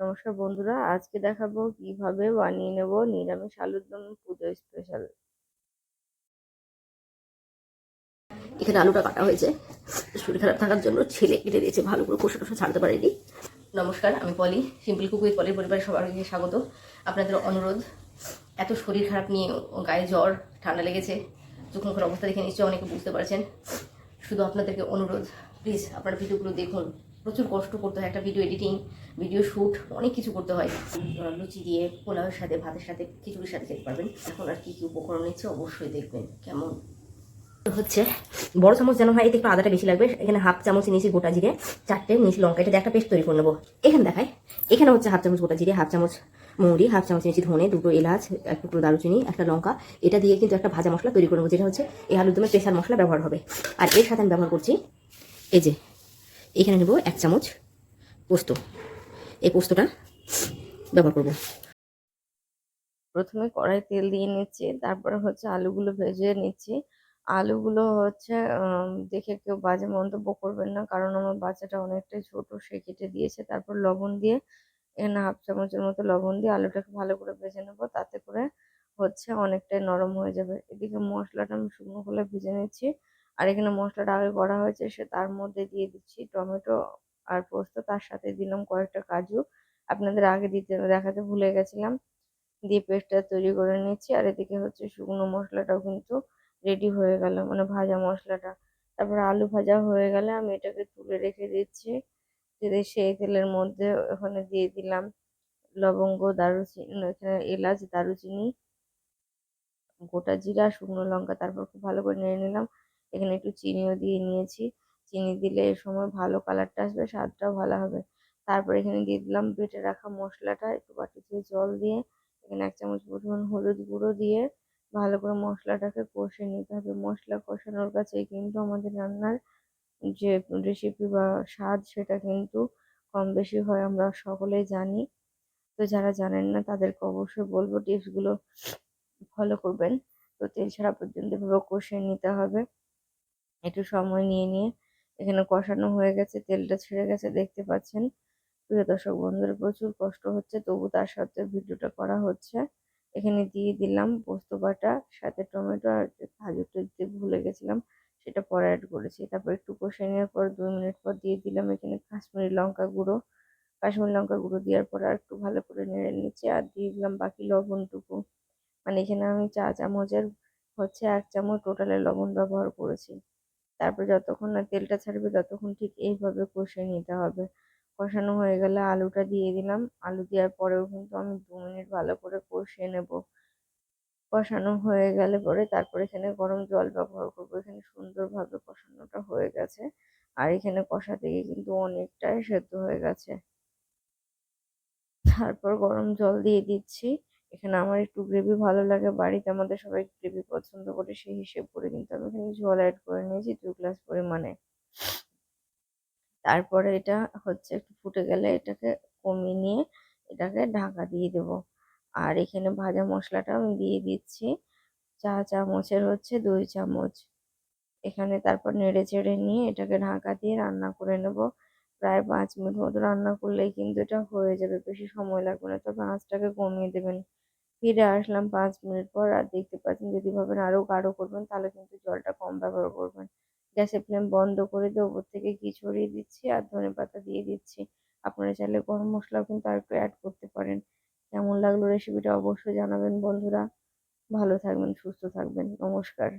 নমস্কার বন্ধুরা। আজকে দেখাবো কীভাবে বানিয়ে নেব নিরামিষ আলুর দম পুজো স্পেশাল এখানে আলুটা কাটা হয়েছে। শরীর খারাপ থাকার জন্য ছেলে কেটে দিয়েছে, ভালো করে কষে টষে ছাড়তে পারেনি। নমস্কার, আমি পলি, সিম্পল কুক উইথ পলির পরিবারের সবাইকে স্বাগত। আপনাদের অনুরোধ, এত শরীর খারাপ নিয়ে গায়ে জ্বর, ঠান্ডা লেগেছে মুখের অবস্থা দেখে নিশ্চয়ই অনেকে বুঝতে পারছেন। শুধু আপনাদেরকে অনুরোধ প্লিজ আপনারা ভিডিওগুলো দেখুন। প্রচুর কষ্ট করতে হয় একটা ভিডিও এডিটিং ভিডিও শ্যুট অনেক কিছু করতে হয়। লুচি দিয়ে পোলাওয়ের সাথে, ভাতের সাথে, খিচুড়ির সাথে খেতে পারবেন। এখন আর কি কি উপকরণ নিচ্ছে অবশ্যই দেখবেন কেমন। হচ্ছে, বড় চামচ যেন হয়, এতে একটু আদাটা বেশি লাগবে। এখানে হাফ চামচ নিয়েছি গোটা জিরে, চারটে নিয়েছি লঙ্কা। এটা একটা পেস্ট তৈরি করে নেব। এখানে দেখায় এখানে হচ্ছে হাফ চামচ গোটা জিরে, হাফ চামচ মৌরি, হাফ চামচ নিয়েছি ধনে, দুটো এলাচ, এক টুকরো দারুচিনি, একটা লঙ্কা। এটা দিয়ে কিন্তু একটা ভাজা মশলা তৈরি করে নেব, যেটা হচ্ছে এই আলুর দমে প্রেশার মশলা ব্যবহার হবে। আর এর সাথে আমি ব্যবহার করছি, এই যে এখানে নেব এক চামচ পোস্ত। এই পোস্তটা ব্যবহার করব। প্রথমে কড়াই তেল দিয়ে নিচ্ছি, তারপরে হচ্ছে আলুগুলো ভেজে নিচ্ছি। আলুগুলো হচ্ছে দেখে কেউ বাজে মন্তব্য করবেন না, কারণ আমার বাচ্চাটা অনেকটাই ছোট, সে কেটে দিয়েছে। তারপর লবণ দিয়ে এখানে হাফ চামচের মতো লবণ দিয়ে আলুটাকে ভালো করে ভেজে নেব, তাতে করে হচ্ছে অনেকটাই নরম হয়ে যাবে। এদিকে মশলাটা আমি শুকনো করে ভেজে নিচ্ছি। আর এখানে মশলাটা আগে করা হয়েছে, সে তার মধ্যে দিয়ে দিচ্ছি টমেটো আর পোস্ত, তার সাথে দিলাম কয়েকটা কাজু। আপনাদের আগে দিতে দেখাতে ভুলে গেছিলাম। দিয়ে পেস্টটা তৈরি করে নিচ্ছি আর এদিকে হচ্ছে শুকনো মশলাটাও কিন্তু রেডি হয়ে গেল মানে ভাজা মশলাটা। তারপর আলু ভাজা হয়ে গেলে আমি এটাকে তুলে রেখে দিচ্ছি। দিয়ে সেই তেলের মধ্যে ওখানে দিয়ে দিলাম লবঙ্গ, দারুচিনি, এখানে এলাচ, দারুচিনি, গোটা জিরা, শুকনো লঙ্কা, তারপর খুব ভালো করে নেড়ে নিলাম। এখানে একটু চিনিও দিয়ে নিয়েছি। চিনি দিলে এ সময় ভালো কালারটা আসবে, স্বাদটাও ভালো হবে। তারপর এখানে দিয়ে দিলাম বেটে রাখা মশলাটা, একটু বাটিতে জল দিয়ে এখানে এক চামচ পরিমাণ হলুদ গুঁড়ো দিয়ে ভালো করে মশলাটাকে কষে নিতে হবে। মশলা কষানোর কাছে কিন্তু আমাদের রান্নার যে রেসিপি বা স্বাদ সেটা কিন্তু কম বেশি হয়, আমরা সকলেই জানি। তো যারা জানেন না, তাদেরকে অবশ্যই বলব টিপসগুলো ফলো করবেন। তো তেল ছাড়া পর্যন্ত এভাবে কষিয়ে নিতে হবে। একটু সময় নিয়ে নিয়ে এখানে কষানো হয়ে গেছে, তেলটা ছেড়ে গেছে, দেখতে পাচ্ছেন। প্রিয় দর্শক বন্ধুরা, প্রচুর কষ্ট হচ্ছে, তবু তার সাথে ভিডিওটা করা হচ্ছে। এখানে দিয়ে দিলাম পোস্ত বাটা, সাথে টমেটো আর কাজুটা দিতে ভুলে গেছিলাম, সেটা পরে অ্যাড করেছি। তারপর একটু কষে নেওয়ার পর দুই মিনিট পর দিয়ে দিলাম এখানে কাশ্মীরি লঙ্কা গুঁড়ো। কাশ্মীরি লঙ্কা গুঁড়ো দেওয়ার পর আর একটু ভালো করে নেড়ে নিচ্ছি আর দিয়ে দিলাম বাকি লবণটুকু। মানে এখানে আমি চা চামচের হচ্ছে এক চামচ টোটালে লবণ ব্যবহার করেছি। তারপর যতক্ষণ না তেলটা ছাড়বে ততক্ষণ ঠিক এইভাবে কষে নিতে হবে। কষানো হয়ে গেলে আলুটা দিয়ে দিলাম। আলু দেওয়ার পরেও কিন্তু আমি দু মিনিট ভালো করে কষিয়ে নেব। কষানো হয়ে গেলে পরে তারপর এখানে গরম জল ব্যবহার করব। এখানে সুন্দরভাবে কষানোটা হয়ে গেছে। আর এখানে কষা থেকে কিন্তু অনেকটাই সেদ্ধ হয়ে গেছে। তারপর গরম জল দিয়ে দিচ্ছি। এখানে আমার একটু গ্রেভি ভালো লাগে। বাড়িতে আমাদের সবাই গ্রেভি পছন্দ করে, সেই হিসেব করে কিন্তু আমি এখানে জল অ্যাড করে নিয়েছি দু গ্লাস পরিমাণে। তারপরে এটা হচ্ছে একটু ফুটে গেলে এটাকে কমিয়ে নিয়ে এটাকে ঢাকা দিয়ে দেব। আর এখানে ভাজা মশলাটা আমি দিয়ে দিচ্ছি। চা চামচের হচ্ছে দুই চামচ। এখানে তারপর নেড়ে চেড়ে নিয়ে এটাকে ঢাকা দিয়ে রান্না করে নেব। প্রায় পাঁচ মিনিট মতো রান্না করলেই কিন্তু এটা হয়ে যাবে, বেশি সময় লাগবে না। তবে আঁচটাকে কমিয়ে দেবেন। ফিরে আসলাম পাঁচ মিনিট পর আর দেখতে পাচ্ছেন যদি ভাবেন আরও গাঢ় করবেন, তাহলে কিন্তু জলটা কম ব্যবহার করবেন। গ্যাসের ফ্লেম বন্ধ করে দিয়ে ওপর থেকে ঘি ছড়িয়ে দিচ্ছি আর ধনে পাতা দিয়ে দিচ্ছি। আপনারা চাইলে গরম মশলাও কিন্তু আর একটু অ্যাড করতে পারেন। কেমন লাগল রেসিপিটা অবশ্যই জানাবেন বন্ধুরা। ভালো থাকবেন, সুস্থ থাকবেন। নমস্কার।